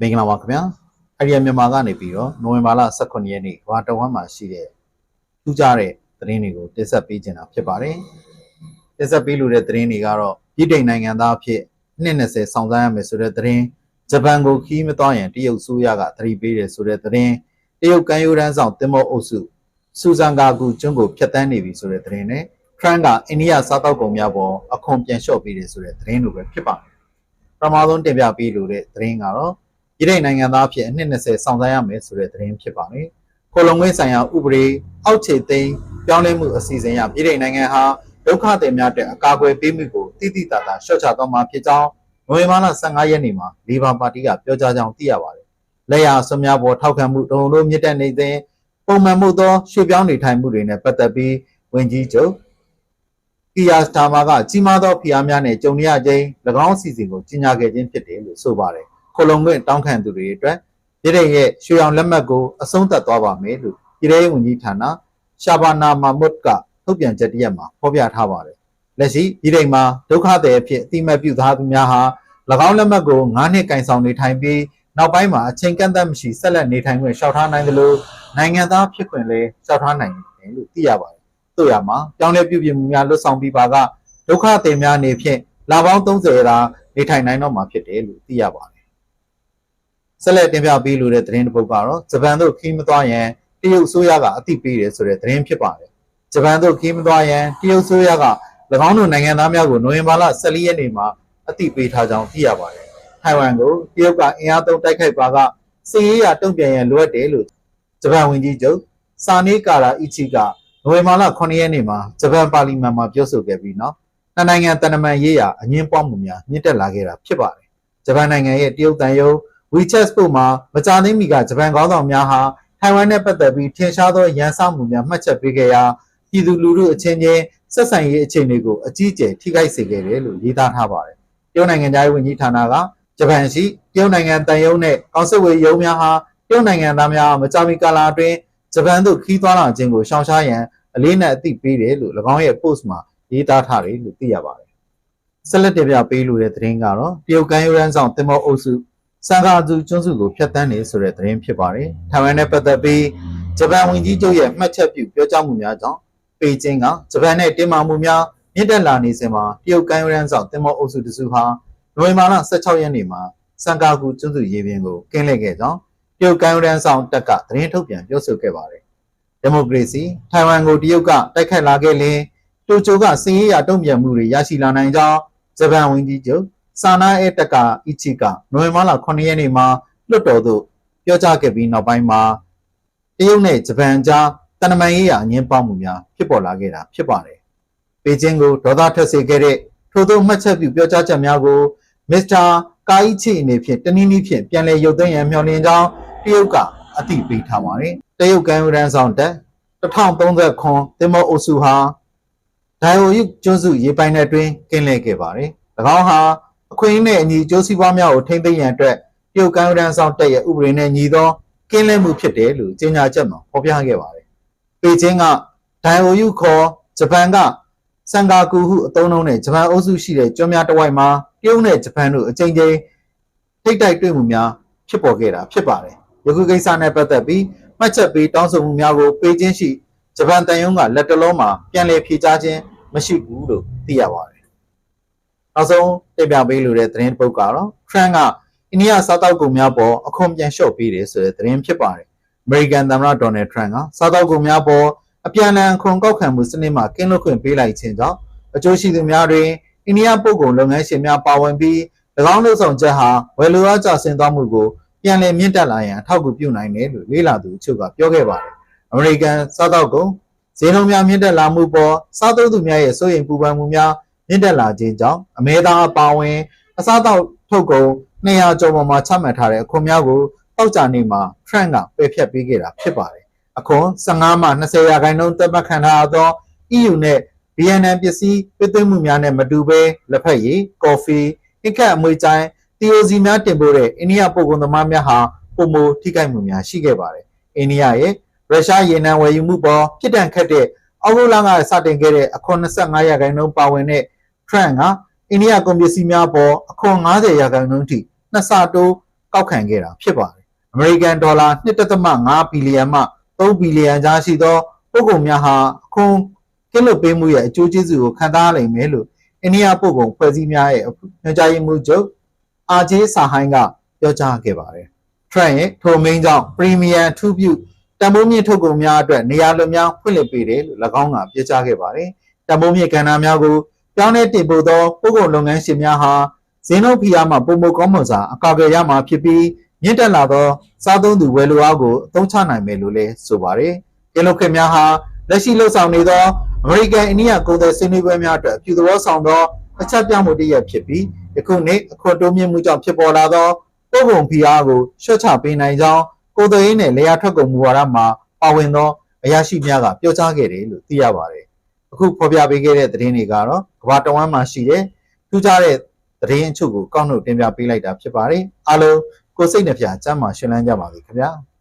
မင်္ဂလာပါခင်ဗျာအရီယာမြန်မာကနေပြီးတော့နိုဝင်ဘာလ18ရက်နေ့ဘာတဝမ်းမှာရှိတဲ့ထူးခြားတဲ့သတင်းတွေကိုတင်ဆက်ပေးခြင်းတာဖြစ်ပါတယ်တင်ဆက်ပေးလို့တဲ့သတင်းတွေကတော့ပြည်ထိုင်နိုင်ငံသားအဖြစ်နှစ်20ဆောင်ဆိုင်ရမယ်ဆိုတဲ့သတင်းဂျပန်ကိုခီးမသွားရင်တရုတ်ဆိုးရကသတိပေးတယ်ဆိုတဲ့သတင်းတရုတ်ကမ်းရိုးတန်းဆောင်တင်မောအုပ်စုစူဇန်ကာကူကျွန်းကိုဖျက်ဆီးနေပြီဆိုတဲ့သတင်းနဲ့ထရန့်ကအိန္ဒိယစားတောက်ကုန်များပေါ်အခွန်ပြန်လျှော့ပေးတယ်ဆိုတဲ့သတင်းလိုပဲဖြစ်ပါတယ်ပထမဆုံးတင်ပြပေးလို့တဲ့သတင်းကတော့ ပြည်ထိုင်နိုင်ငံသားအဖြစ်အနှစ်20ဆောင်ဆိုင်ရမယ်ဆိုတဲ့သတင်းဖြစ်ပါတယ်။ကိုလုံငွေဆိုင်ရာဥပဒေအောက်ခြေသိမ်းပြောင်းလဲမှုအစီအစဉ်အရပြည်ထိုင်နိုင်ငံဟာဒုက္ခသည်များအတွက်အကာအကွယ်ပေးမှုကိုတိတိတတ်တာရှော့ချသွားမှာဖြစ်ကြောင်းနိုဝင်ဘာလ15ရက်နေ့မှာလီဘာပါတီကပြောကြားကြောင်းသိရပါတယ်။လက်ရဆွများပေါ်ထောက်ခံမှုတုံ့လို့မြင့်တက်နေစဉ်ပုံမှန်မှုသောရွှေ့ပြောင်းနေထိုင်မှုတွေနဲ့ပတ်သက်ပြီးဝင်ကြီးချုပ်ကီယာစတာမာကကြီးမားသောဖိအားများနဲ့ကြုံရခြင်း၎င်းအစီအစဉ်ကိုကြီးညာခဲ့ခြင်းဖြစ်တယ်လို့ဆိုပါတယ်။ ခိုလုံခွင့်တောင်းခံသူတွေအတွက်ပြည်ထောင်ရဲ့ရွှေအောင်လက်မှတ်ကိုအဆုံးသတ်သွားပါမယ်လို့ပြည်ထောင်ဝန်ကြီးဌာနရှာဘာနာမာမုတ်ကထုတ်ပြန်ချက်တရက်မှာဖော်ပြထားပါတယ်။လက်ရှိပြည်ထောင်မှာဒုက္ခသည်အဖြစ်အတိမတ်ပြုထားသူများဟာ၎င်းလက်မှတ်ကို9နှစ်ကင်ဆောင်နေထိုင်ပြီးနောက်ပိုင်းမှာအချိန်ကန့်သတ်မရှိဆက်လက်နေထိုင်ခွင့်လျှောက်ထားနိုင်တယ်လို့နိုင်ငံသားဖြစ်ခွင့်လည်းလျှောက်ထားနိုင်တယ်လို့သိရပါတယ်။တို့ရမှာပြောင်းလဲပြုပြင်မှုများလွတ်ဆောင်ပြီးပါကဒုက္ခသည်များအနေဖြင့်လာပေါင်း30ရာနေထိုင်နိုင်တော့မှာဖြစ်တယ်လို့သိရပါတယ် ဆက်လက်တင်ပြပေးလိုတဲ့သတင်းတစ်ပုဒ်ကတော့ဂျပန်တို့ခီးမသွားရန်တရုတ်ဆိုးရကအသိပေးတယ်ဆိုတဲ့သတင်းဖြစ်ပါတယ်။ဂျပန်တို့ခီးမသွားရန်တရုတ်ဆိုးရက၎င်းတို့နိုင်ငံသားများကိုနိုဝင်ဘာလ14ရက်နေ့မှာအသိပေးထားကြောင်းသိရပါတယ်။ထိုင်ဝမ်ကိုတရုတ်ကအင်အားသုံးတိုက်ခိုက်ပါကစစ်ရေးရတုံ့ပြန်ရန်လိုအပ်တယ်လို့ဂျပန်ဝန်ကြီးချုပ်စာနေကာရာအီချီကနိုဝင်ဘာလ9ရက်နေ့မှာဂျပန်ပါလီမန်မှာပြောဆိုခဲ့ပြီးနောက်နှစ်နိုင်ငံတန်တမန်ရေးရာအငင်းပွားမှုများမြင့်တက်လာခဲ့တာဖြစ်ပါတယ်။ဂျပန်နိုင်ငံရဲ့တရုတ်တန်ယုံ WeChat ပို့မှာမကြာသေးမီကဂျပန်ခေါင်းဆောင်များဟာထိုင်ဝမ်နဲ့ပတ်သက်ပြီးထင်ရှားသောရန်စမှုများမှတ်ချက်ပေးခဲ့ရာပြည်သူလူထုအချင်းချင်းဆက်ဆံရေးအခြေအနေကိုအကြီးအကျယ်ထိခိုက်စေခဲ့တယ်လို့ရေးသားထားပါတယ်။တရုတ်နိုင်ငံသားရေးဝန်ကြီးဌာနကဂျပန်ရှိတရုတ်နိုင်ငံတန်ယုံနဲ့ကောင်စစ်ဝေးရုံးများဟာတရုတ်နိုင်ငံသားများမကြာမီကာလအတွင်းဂျပန်သို့ခီးသွားလာခြင်းကိုရှောင်ရှားရန်အလေးနက်အသိပေးတယ်လို့၎င်းရဲ့ post မှာရေးသားထားတယ်လို့သိရပါတယ်။ဆက်လက်တင်ပြပေးလိုတဲ့သတင်းကတော့တရုတ်ကမ်းရိုးတန်းဆောင်တင်မောအုပ်စု စံကာသူကျွန်းစုကိုဖျက်ဆီးနေဆိုတဲ့သတင်းဖြစ်ပါတယ်။ထိုင်ဝမ်နဲ့ပတ်သက်ပြီးဂျပန်ဝန်ကြီးချုပ်ရဲ့မှတ်ချက်ပြုပြောကြားမှုများကြောင့်ပေကျင်းကဂျပန်နဲ့တင်းမာမှုများမြင့်တက်လာနေစဉ်မှာတရုတ်ကမ်းရိုးတန်းဆောင်တင်မောအုပ်စုတစုဟာနိုဝင်ဘာလ16ရက်နေ့မှာစံကာကူကျွန်းစုရေပြင်ကိုကင်းလှည့်ခဲ့ကြောင်းတရုတ်ကမ်းရိုးတန်းဆောင်တပ်ကသတင်းထုတ်ပြန်ပြောဆိုခဲ့ပါတယ်။ဒီမိုကရေစီထိုင်ဝမ်ကိုတရုတ်ကတိုက်ခတ်လာခဲ့ရင်တိုကျိုကစင်ရေးရတုံ့ပြန်မှုတွေရရှိလာနိုင်ကြောင်းဂျပန်ဝန်ကြီးချုပ် စာနာအဲတကအီချီကနိုဝင်ဘာလ9ရက်နေ့မှာလွတ်တော်သို့ပြောကြားခဲ့ပြီးနောက်ပိုင်းမှာတရုတ်နဲ့ဂျပန်ကြားတန်တမန်ရေးရာအငင်းပေါမှုများဖြစ်ပေါ်လာခဲ့တာဖြစ်ပါတယ်။ပေကျင်းကိုဒေါသထွက်စေခဲ့တဲ့ထို့သောမှတ်ချက်ပြုပြောကြားချက်များကိုမစ္စတာကာအီချီအနေဖြင့်တနည်းနည်းဖြင့်ပြန်လည်ရုပ်သိမ်းရန်မျှော်လင့်ကြောင်းတရုတ်ကအသိပေးထားပါတယ်။တရုတ်ကမ်းရိုးတန်းဆောင်တက်1030ခွန်တင်မောအုပ်စုဟာဒိုင်ယိုယုကျွန်းစုရေပိုင်နယ်တွင်ကင်းလှည့်ခဲ့ပါတယ်။၎င်းဟာ အခွင့်အရေးနဲ့အညီကျိုးစီးပွားများကိုထိမ့်သိမ်းရန်အတွက်တရုတ်ကမ်းရိုးတန်းဆောင်တက်ရဲ့ဥပဒေနဲ့ညီသောကင်းလဲမှုဖြစ်တယ်လို့ကြေညာချက်မှာဖော်ပြခဲ့ပါတယ်။ပေကျင်းကဒိုင်အိုယုခေါ်ဂျပန်ကစန်ကာကူဟုအသုံးနှုန်းတဲ့ဂျပန်အုပ်စုရှိတဲ့ကျွန်းများတစ်ဝိုက်မှာတရုတ်နဲ့ဂျပန်တို့အကြိမ်ကြိမ်ထိတ်တိုက်တွေ့မှုများဖြစ်ပေါ်ခဲ့တာဖြစ်ပါတယ်။ယခုကိစ္စနဲ့ပတ်သက်ပြီးမှတ်ချက်ပေးတောင်းဆိုမှုများကိုပေကျင်းရှိဂျပန်တန်ယုံကလက်တလုံးမှာပြန်လည်ဖြေကြားခြင်းမရှိဘူးလို့သိရပါတယ်။ နောက်ဆုံးတင်ပြပေးလိုတဲ့သတင်းတစ်ပုဒ်ကတော့ Trump ကအိန္ဒိယစားတောက်ကုန်များပေါ်အခွန်ပြန်လျှော့ပေးတယ်ဆိုတဲ့သတင်းဖြစ်ပါတယ်။ American သမ္မတ Donald Trump ကစားတောက်ကုန်များပေါ်အပြန်အလှန်အခွန်ကောက်ခံမှုစနစ်မှကင်းလွတ်ခွင့်ပေးလိုက်ခြင်းကြောင့်အကျိုးရှိသူများတွင်အိန္ဒိယပို့ကုန်လုပ်ငန်းရှင်များပါဝင်ပြီး၎င်းလုပ်ဆောင်ချက်ဟာဝယ်လိုအားကျဆင်းသွားမှုကိုပြန်လည်မြင့်တက်လာရန်အထောက်အကူပြုနိုင်တယ်လို့လေးလာသူအချို့ကပြောခဲ့ပါတယ်။ American စားတောက်ကုန်ဈေးနှုန်းများမြင့်တက်လာမှုပေါ်စားသုံးသူများရဲ့စိုးရိမ်ပူပန်မှုများ မြင့်တက်လာခြင်းကြောင့်အမဲသားအပါအဝင် အစားအသောက်ထုတ်ကုန်200ကျော်ပေါ်မှာချမှတ်ထားတဲ့အခွန်များကိုတောက်ကြနေမှာ Trump ကပယ်ဖျက်ပေးခဲ့တာဖြစ်ပါတယ်။အခွန်15မှ20ရာခိုင်နှုန်းသက်မှတ်ခံထားရသော EU နဲ့ VNN ပစ္စည်းပေးသွင်းမှုများနဲ့မတူဘဲလက်ဖက်ရည်၊ကော်ဖီ၊ဟစ်ခတ်အမွေချိုင်း TOC များတင်ပို့တဲ့အိန္ဒိယပို့ကုန်သမားများဟာပုံမထိခိုက်မှုများရှိခဲ့ပါတယ်။အိန္ဒိယရဲ့ရုရှားရေနံဝယ်ယူမှုပေါ်ပြစ်ဒဏ်ခတ်တဲ့အောက်တိုဘာလကစတင်ခဲ့တဲ့အခွန်25ရာခိုင်နှုန်းပါဝင်တဲ့ Trump ကအိန္ဒိယကုန်ပစ္စည်းများပေါ်အခွန်90ရာခိုင်နှုန်းထိနှစ်ဆတိုးကောက်ခံခဲ့တာဖြစ်ပါတယ်။အမေရိကန်ဒေါ်လာ1.5ဘီလီယံမှ3ဘီလီယံကြားရှိသောပို့ကုန်များဟာအခွန်ကင်းလွတ်ပေးမှုရဲ့အကျိုးကျေးဇူးကိုခံစားရနိုင်မယ်လို့အိန္ဒိယပို့ကုန်ဖွဲ့စည်းများရဲ့ညွှန်ကြားရေးမှူးချုပ်အာဂျေးဆာဟိုင်းကပြောကြားခဲ့ပါတယ်။ Trump ရဲ့ထိုမိန်းကြောင့်ပရီမီယံထူးပြုတန်ဖိုးမြင့်ထုတ်ကုန်များအတွက်နေရာလွတ်များဖွင့်လှစ်ပေးတယ်လို့၎င်းကပြောကြားခဲ့ပါတယ်။တန်ဖိုးမြင့်ကဏ္ဍများကို ပြောင်းလဲတင်ပို့သောပို့ကုန်လုပ်ငန်းရှင်များဟာဈေးနှုန်းဖိအားမှပုံမကောင်းမွန်စွာအကာအကွယ်ရမှာဖြစ်ပြီးမြင့်တက်လာသောစားသုံးသူဝယ်လိုအားကိုအသုံးချနိုင်မယ်လို့လည်းဆိုပါတယ်။ကင်းလွတ်ခွင့်များဟာလက်ရှိလှုပ်ဆောင်နေသောအမေရိကန်အိန္ဒိယကုန်သွယ်ဆွေးနွေးပွဲများအတွက်အပြုသဘောဆောင်သောအချက်ပြမှုတစ်ရပ်ဖြစ်ပြီးယခုနှစ်အခွန်တိုးမြင့်မှုကြောင့်ဖြစ်ပေါ်လာသောပို့ကုန်ဖိအားကိုလျှော့ချပေးနိုင်ကြောင်းကုန်သွယ်ရေးနဲ့လေယာထွက်ကုန်မူဝါဒမှာပါဝင်သောအရာရှိများကပြောကြားခဲ့တယ်လို့သိရပါတယ်။ အခုဖော်ပြပေးခဲ့တဲ့သတင်းတွေကတော့ကမ္ဘာတဝန်းမှာရှိတဲ့ထူးခြားတဲ့သတင်းအချို့ကိုကောက်နှုတ်တင်ပြပေးလိုက်တာဖြစ်ပါတယ်။အားလုံးကိုယ်စိတ်နှပြစမ်းမရှင်လန်းကြပါစေခင်ဗျာ။